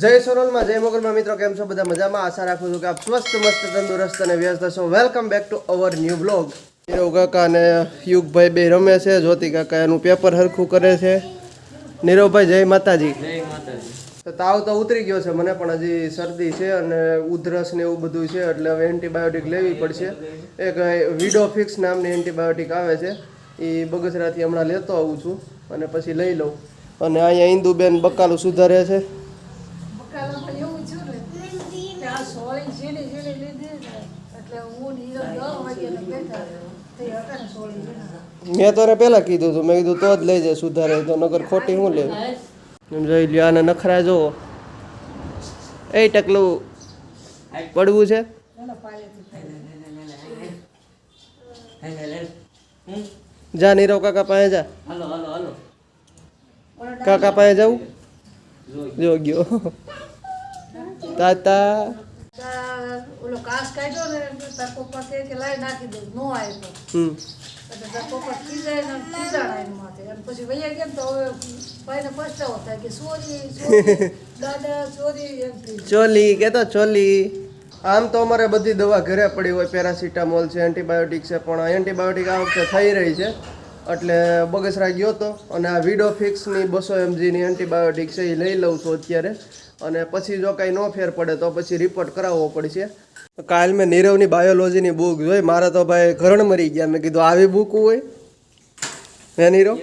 જય સોનલમાં જય મોગલમાં. મિત્રો કેમ છો? બધા મજામાં? આશા રાખું છું કે આપ સ્વસ્થ મસ્ત તંદુરસ્ત અને વ્યસ્ત છો. Welcome back to our new blog Nirav કાકા અને યુગભાઈ બે રમે છે. જ્યોતિ કાકા એનું પેપર હરખું કરે છે. નીરવભાઈ જય માતાજી. જય માતાજી. તો તાવ તો ઉતરી ગયો છે મને પણ હજી શરદી છે અને ઉધરસ ને એવું બધું છે એટલે હવે એન્ટીબાયોટિક લેવી પડશે. એક વિડોફિક્સ નામની એન્ટીબાયોટિક આવે છે. એ બગસરાથી હમણાં લેતો આવું છું અને પછી લઈ લઉં. અને અહીંયા ઇન્દુબેન બકાલું સુધારે છે બકાલામાં એવું થયું ને કે આ સોળી ઝીણી ઝીણી લીધી ને એટલે હું નીરવ દસ વાગ્યાને બેઠા તે હતા ને સોળી ઝીણા મેં તો પેલા કીધું હતું. મેં કીધું તો જ લઈ જાય સુધારે તો નગર ખોટી હું લે જોઈ લ્યો, આને નખરા જુઓ. એ ટકલું પડવું છે? જા નીરવ કાકા પાસે જા. કાકા પાસે જવું જો ગયો. તાતા. કાસ કાઢ્યો ને તાર પપ્પા કહે કે લાઈ નાખી દઉં નો આવ્યો હમ. એટલે તાર પપ્પા ખીજાય ને ખીજાણા એની માથે. અને પછી વૈયા કેમ તો હવે ભાઈને પસ્તાવો થાય કે સોરી દાદા સોરી એમ ચોલી કેતો ચોલી. આમ તો અમારે બધી દવા ઘરે પડી હોય પેરાસિટામોલ છે એન્ટીબાયોટિક છે પણ એન્ટીબાયોટિક આ વખતે થઈ રહી છે. એટલે બગસરા ગયો હતો અને આ વિડોફિક્સની બસો એમજીની એન્ટીબાયોટિક છે એ લઈ લઉં છું અત્યારે. અને પછી જો કાંઈ ન ફેર પડે તો પછી રિપોર્ટ કરાવવો પડશે. કાલ મેં નીરવની બાયોલોજીની બુક જોઈ. મારા તો ભાઈ ઘરણ મરી ગયા. મેં કીધું આવી બુક હોય? હે નીરવ?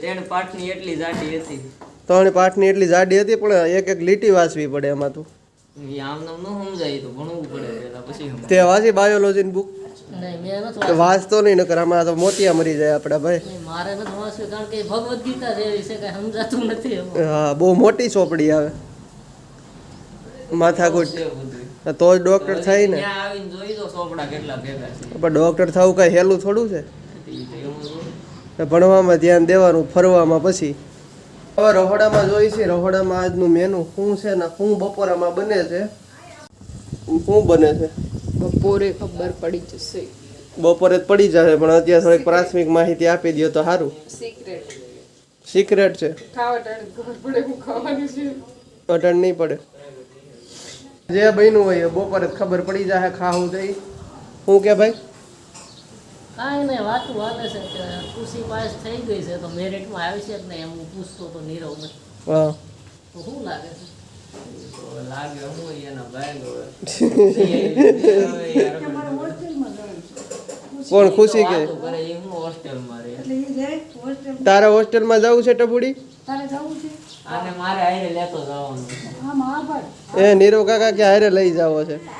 ત્રણ પાઠની એટલી જાડી હતી. ત્રણ પાઠની એટલી જાડી હતી પણ એક એક લીટી વાંચવી પડે એમાં તો. તો વાંચી બાયોલોજીની બુક તો વાંચતો નહીં નકર આમાં તો મોતિયા મરી જાય આપડા ભાઈ. મારે નથી વાંચ્યું કારણ કે ભગવદ ગીતા જેવી છે કઈ સમજાતું નથી હા બહુ મોટી ચોપડી આવે. માથાકૂટ. તો જ ડોક્ટર થાય ને. ત્યાં આવીને જોઈ દો ચોપડા કેટલા ભેગા છે. પણ ડોક્ટર થવું કઈ હેલું થોડું છે? તો. ભણવામાં ધ્યાન દેવાનું ફરવામાં પછી. હવે રહોડામાં જોઈ છે રહોડામાં આજનું મેનુ શું છે ને શું બપોરામાં બને છે? શું બને છે? બપોરે ખબર પડી જશે. બપોરે જ પડી જશે પણ અત્યારે થોડીક પ્રાથમિક માહિતી આપી દો તો સારું સિક્રેટ સિક્રેટ છે. ખાવા ટાણે ખબર પડે હું ખાવાનું છે. અટણ નહીં પડે. જે બન્યું હોય એ બપોરે જ ખબર પડી જાય ખાવું થઈ હું કે ભાઈ? કાંઈ નહીં વાતું હાલે છે કે ખુશી પાસ થઈ ગઈ છે તો મેરિટમાં આવી છે ને નહીં એમ હું પૂછતો તો નીરવને હા. તો શું લાગે છે? કોણ ખુશી કે? તારા હોસ્ટેલમાં જવું છે ટપુડી? એ નીરવ કાકા કે હારે લઈ જાવો છે?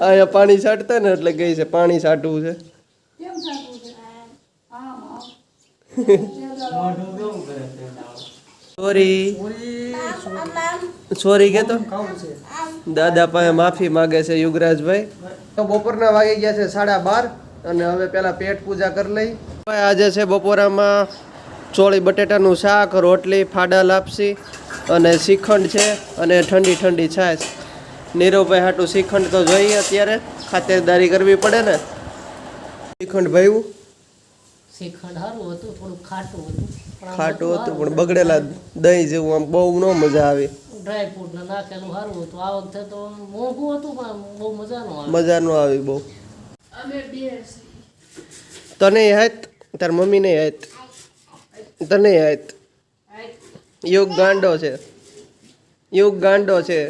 અહીંયા પાણી છાંટતા ને એટલે ગઈ છે પાણી છાંટવું છે. સોરી સોરી કે તો? દાદા પાસે માફી માગે છે યુગરાજભાઈ. તો બપોરના વાગી ગયા છે સાડા બાર અને હવે પેલા પેટ પૂજા કરી લઈ. આજે છે બપોરામાં ચોળી બટેટાનું શાક રોટલી ફાડા લાપસી અને શ્રીખંડ છે અને ઠંડી ઠંડી છાશ. નીરવભાઈ હાટું શ્રીખંડ તો જોઈએ અત્યારે. ખાતરદારી કરવી પડે ને. શ્રીખંડ ભાઈ શ્રીખંડ સારું હતું થોડું ખાટું હતું પણ ખાટું હતું પણ બગડેલા દહીં જેવું આમ બહુ ન મજા આવે. ડ્રાય ફ્રૂટ ને નાખેલું સારું હતું. આ વખતે તો મોંઘું હતું પણ બહુ મજા મજાનું આવે. મજા ન આવી બહુ. અમે બે તને હેત તાર મમ્મી ને યાદ? તને હેત યુગ ગાંડો છે. યુગ ગાંડો છે.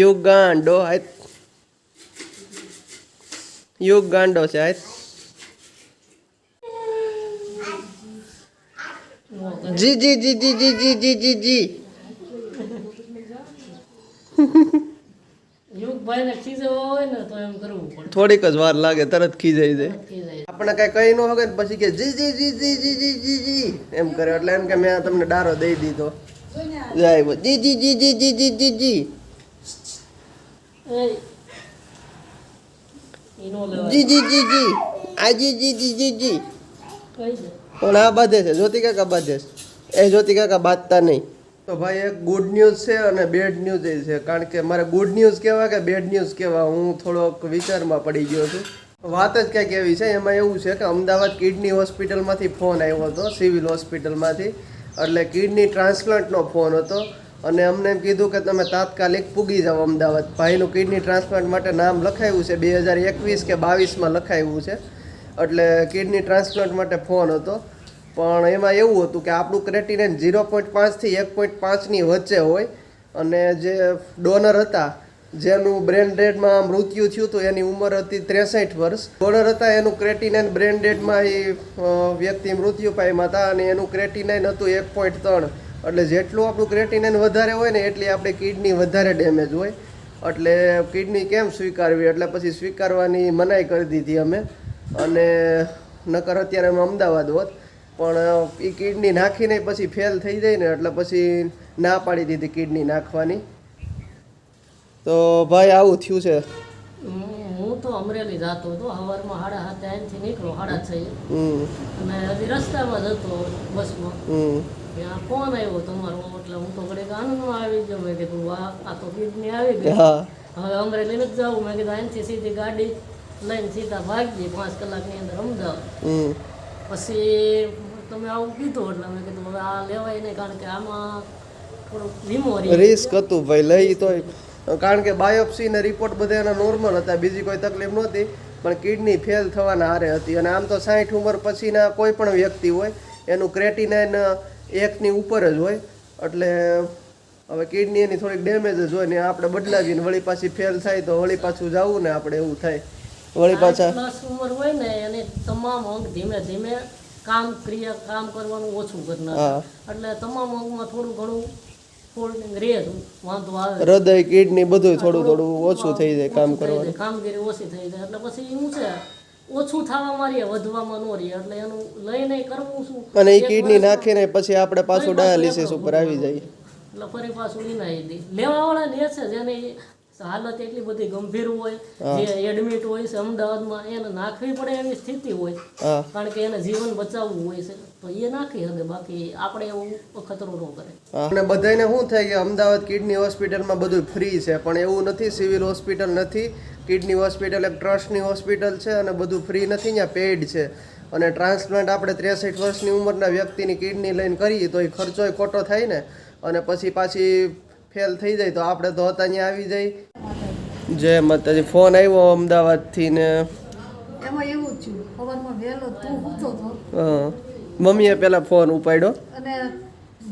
યુગ ગાંડો હેત યુગ ગાંડો છે હાથ જી જી જી જી જી જી જી જી જી થોડીક જ વાર લાગે તરત ખીજાઈ જાય આપણે કઈ કહી ન હોય પછી કે જી જી જી જી જી જી જી જી એમ કરે એટલે એમ કે મેં તમને ડારો દઈ દીધો જાય જી જી જી જી જી જી જી જી જી જી જી જી આ જી જી જી જી જી પણ આ બાંધે છે જ્યોતિ કાકા બાંધે છે એ જ્યોતિ કાકા બાંધતા નહીં. તો ભાઈ એક ગુડ ન્યૂઝ છે અને બેડ ન્યૂઝ એ છે. કારણ કે મારે ગુડ ન્યૂઝ કહેવા કે બેડ ન્યૂઝ કહેવા હું થોડોક વિચારમાં પડી ગયો છું. વાત જ ક્યાંક એવી છે. એમાં એવું છે કે અમદાવાદ કિડની હોસ્પિટલમાંથી ફોન આવ્યો હતો, સિવિલ હોસ્પિટલમાંથી. એટલે કિડની ટ્રાન્સપ્લાન્ટનો ફોન હતો અને અમને કીધું કે તમે તાત્કાલિક પૂગી જાઓ અમદાવાદ. ભાઈનું કિડની ટ્રાન્સપ્લાન્ટ માટે નામ લખાયું છે, બે હજાર એકવીસ કે બાવીસમાં લખાયું છે. એટલે કિડની ટ્રાન્સપ્લાન્ટ માટે ફોન હતો. પણ એમાં એવું હતું કે આપણું ક્રેટિનેન ઝીરો પોઈન્ટ પાંચથી એક પોઈન્ટ પાંચની વચ્ચે હોય અને જે ડોનર હતા, જેનું બ્રેન ડેડમાં મૃત્યુ થયું હતું, એની ઉંમર હતી ત્રેસઠ વર્ષ. ડોનર હતા, એનું ક્રેટિનાઇન બ્રેન ડેડમાં એ વ્યક્તિ મૃત્યુ પામ્યા હતા અને એનું ક્રેટિનાઇન હતું એક પોઈન્ટ ત્રણ. એટલે જેટલું આપણું ક્રેટિનાઇન વધારે હોય ને એટલી આપણી કિડની વધારે ડેમેજ હોય. એટલે કિડની કેમ સ્વીકારવી? એટલે પછી સ્વીકારવાની મનાઈ કરી દીધી અમે. અને નકર અત્યારે અમે અમદાવાદ હોત. પણ એ કિડની નાખીને પછી ફેલ થઈ જાય ને એટલે પછી ના પાડી દીધી કિડની નાખવાની. તો ભાઈ આવું થયું છે. હું હું તો અમરેલી જતો હતો. સવારમાં સાડા સાતે અહીંથી નીકળો સાડા છ અને હજી રસ્તામાં જતો બસમાં. હમ. ત્યાં ફોન આવ્યો તમારો એટલે હું તો ઘડીક આનંદમાં આવી ગયો. મેં કીધું વાહ આ તો કિડની આવી ગઈ. હવે અમરેલી જ જવું મેં કીધું અહીંથી સીધી ગાડી લઈને સીધા ભાગી પાંચ કલાકની અંદર અમદાવાદ. હમ. પછી તમે આવું કીધું એટલે મેં કીધું હવે આ લેવાય નહીં કારણ કે આમાં થોડુંક વીમો રિસ્ક હતું ભાઈ લઈ તોય. કારણ કે બાયોપ્સી ને રિપોર્ટ બધા એના નોર્મલ હતા બીજી કોઈ તકલીફ નહોતી પણ કિડની ફેલ થવાના હારે હતી. અને આમ તો સાઠ ઉંમર પછીના કોઈ પણ વ્યક્તિ હોય એનું ક્રેટિનાઇન એકની ઉપર જ હોય. એટલે હવે કિડની એની થોડીક ડેમેજ જ હોય ને આપણે બદલાવીને વળી પાછી ફેલ થાય તો વળી પાછું જવું ને આપણે એવું થાય. વળી પાછા ઉંમર હોય ને એની તમામ અંગ ધીમે ધીમે કામ ક્રિયા કામ કરવાનું ઓછું કરી એટલે તમામ અંગમાં થોડું ઘણું રહે વાંધો આવે. હૃદય કિડની બધું થોડું થોડું ઓછું થઈ જાય કામ કરવાનું. કામગીરી ઓછી થઈ જાય. એટલે પછી શું છે ઓછું થવામાં રહીએ વધવામાં ન રહીએ એટલે એનું લઈને કરવું શું? અને એ કિડની નાખીને પછી આપણે પાછું ડાયાલિસિસ ઉપર આવી જાય. એટલે ફરી પાછું ઇનાઈ દે લેવા વાળા લે છે જેની હાલત એટલી બધી ગંભીર હોય જે એડમિટ હોય છે અમદાવાદમાં એને નાખવી પડે એવી સ્થિતિ હોય. કારણ કે એને જીવન બચાવવું હોય છે. તો એ નાખી શકે બાકી આપણે એવું ખતરો ન કરે. અને બધાને શું થાય કે અમદાવાદ કિડની હોસ્પિટલમાં બધું ફ્રી છે પણ એવું નથી સિવિલ હોસ્પિટલ નથી. કિડની હોસ્પિટલ એક ટ્રસ્ટની હોસ્પિટલ છે અને બધું ફ્રી નથી ત્યાં પેઇડ છે. અને ટ્રાન્સપ્લાન્ટ આપણે ત્રેસઠ વર્ષની ઉંમરના વ્યક્તિની કિડની લઈને કરીએ તો એ ખર્ચોય ખોટો થાય ને. અને પછી પાછી ફેલ થઈ જાય તો આપણે તો હતા ત્યાં આવી જાય. જય માતાજી ફોન આવ્યો અમદાવાદથી ને. એમાં એવું જ સવારમાં વહેલો તું ઊઠતો તો. હા, મમ્મીએ પહેલાં ફોન ઉપાડ્યો. અને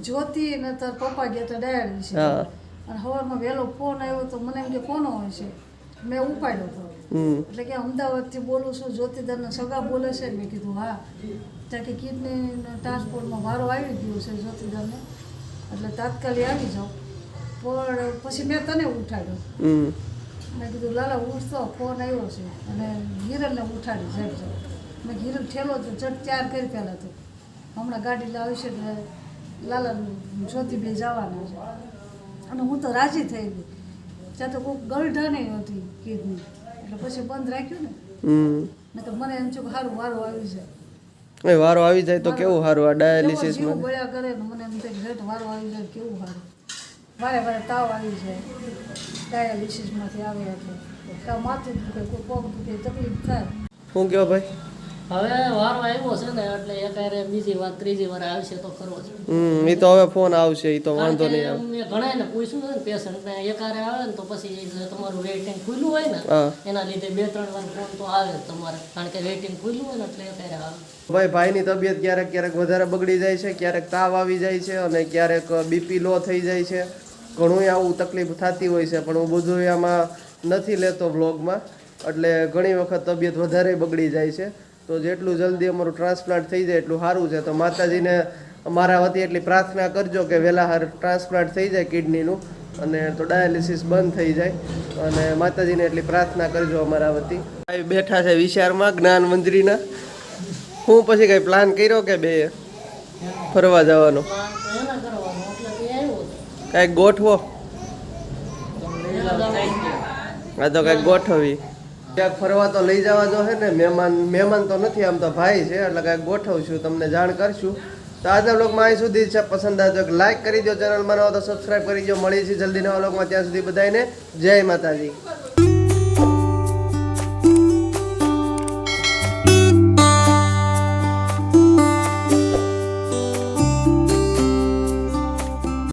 જ્યોતિ ને તાર પપ્પા ગયા હતા છે હા. અને સવારમાં વહેલો ફોન આવ્યો તો મને એમ કે કોનો હોય છે મેં ઉપાડ્યો તો. એટલે કે અમદાવાદથી બોલું છું જ્યોતિદારના સગા બોલે છે. મેં કીધું હા. ત્યાં કે કિડની ટ્રાન્સપોર્ટમાં વારો આવી ગયો છે જ્યોતિદારને એટલે તાત્કાલિક આવી જાઓ. પણ પછી મેં તને ઉઠાડ્યો. મેં કીધું લાલા ઉઠશો ફોન આવ્યો છે. અને હિરલને ઉઠાડી ઝટ ઝટ મેં હિરલ ઠેલો તો ઝટ ચાર કરી પહેલાં તો. હમણાં ગાડી લાવી છે એટલે લાલા જ્યોતિબે જવાના છે. અને હું તો રાજી થઈ ગઈ. ત્યાં તો કોઈ ગલઢા નહીં હતી કીધની એટલે પછી બંધ રાખ્યું ને. તો મને એમ છું કે સારું વારો આવી છે એ વારો આવી જાય તો કેવું સારું આ ડાયાલિસિસમાં કરે મને એમ થાય કે વારો આવી જાય કેવું સારું વારે વારે તાવ આવી છે. ડાયાલિસિસમાંથી આવે એટલે કાં માથું દુખે કોઈ પગ દુખે તકલીફ થાય. શું કહો ભાઈ? હવે વારો આવ્યો છે ને એટલે એકારે બીજી વાર ત્રીજી વાર આવશે તો ખરો છે. હમ એ તો હવે ફોન આવશે એ તો વાંધો નહીં આવે મેં ઘણાને પૂછ્યું છે ને પેશન્ટને એકારે આવે ને તો પછી તમારું વેઇટિંગ ખુલ્લું હોય ને એના લીધે બે ત્રણ વાર ફોન તો આવે જ તમારે. કારણ કે વેઇટિંગ ખુલ્લું હોય ને એટલે એકારે આવે. ભાઈ ભાઈની તબિયત ક્યારેક ક્યારેક વધારે બગડી જાય છે ક્યારેક તાવ આવી જાય છે અને ક્યારેક બીપી લો થઈ જાય છે. ઘણું આવું તકલીફ થતી હોય છે, પણ હું બધું આમાં નથી લેતો વ્લોગમાં. એટલે ઘણી વખત તબિયત વધારે બગડી જાય છે. તો જેટલું જલ્દી અમારું ટ્રાન્સપ્લાન્ટ થઈ જાય એટલું સારું છે. તો માતાજીને મારા વતી એટલી પ્રાર્થના કરજો કે વહેલા હાર ટ્રાન્સપ્લાન્ટ થઈ જાય કિડનીનું અને તો ડાયાલિસિસ બંધ થઈ જાય. અને માતાજીને એટલી પ્રાર્થના કરજો અમારા વતી. ભાઈ બેઠા છે વિશારમાં જ્ઞાન મંજરીના. હું પછી કંઈ પ્લાન કર્યો કે બે? ફરવા જવાનો પ્લાન તો એના કરવાનો એટલે તે આવ્યો હતો કાંઈક ગોઠવો. આ તો કાંઈક ગોઠવી. ક્યાંક ફરવા તો લઈ જવા જો હે ને, મહેમાન મહેમાન તો નથી આમ તો ભાઈ છે, એટલે કાંઈક ગોઠવશું તમને જાણ કરશું. તો આજના બ્લોગમાં અહીં સુધી છે, પસંદ આવજો લાઈક કરી દો ચેનલમાં ન તો સબસ્ક્રાઈબ કરી દો મળીએ છીએ જલ્દી નવા બ્લોગમાં ત્યાં સુધી બધાને જય માતાજી.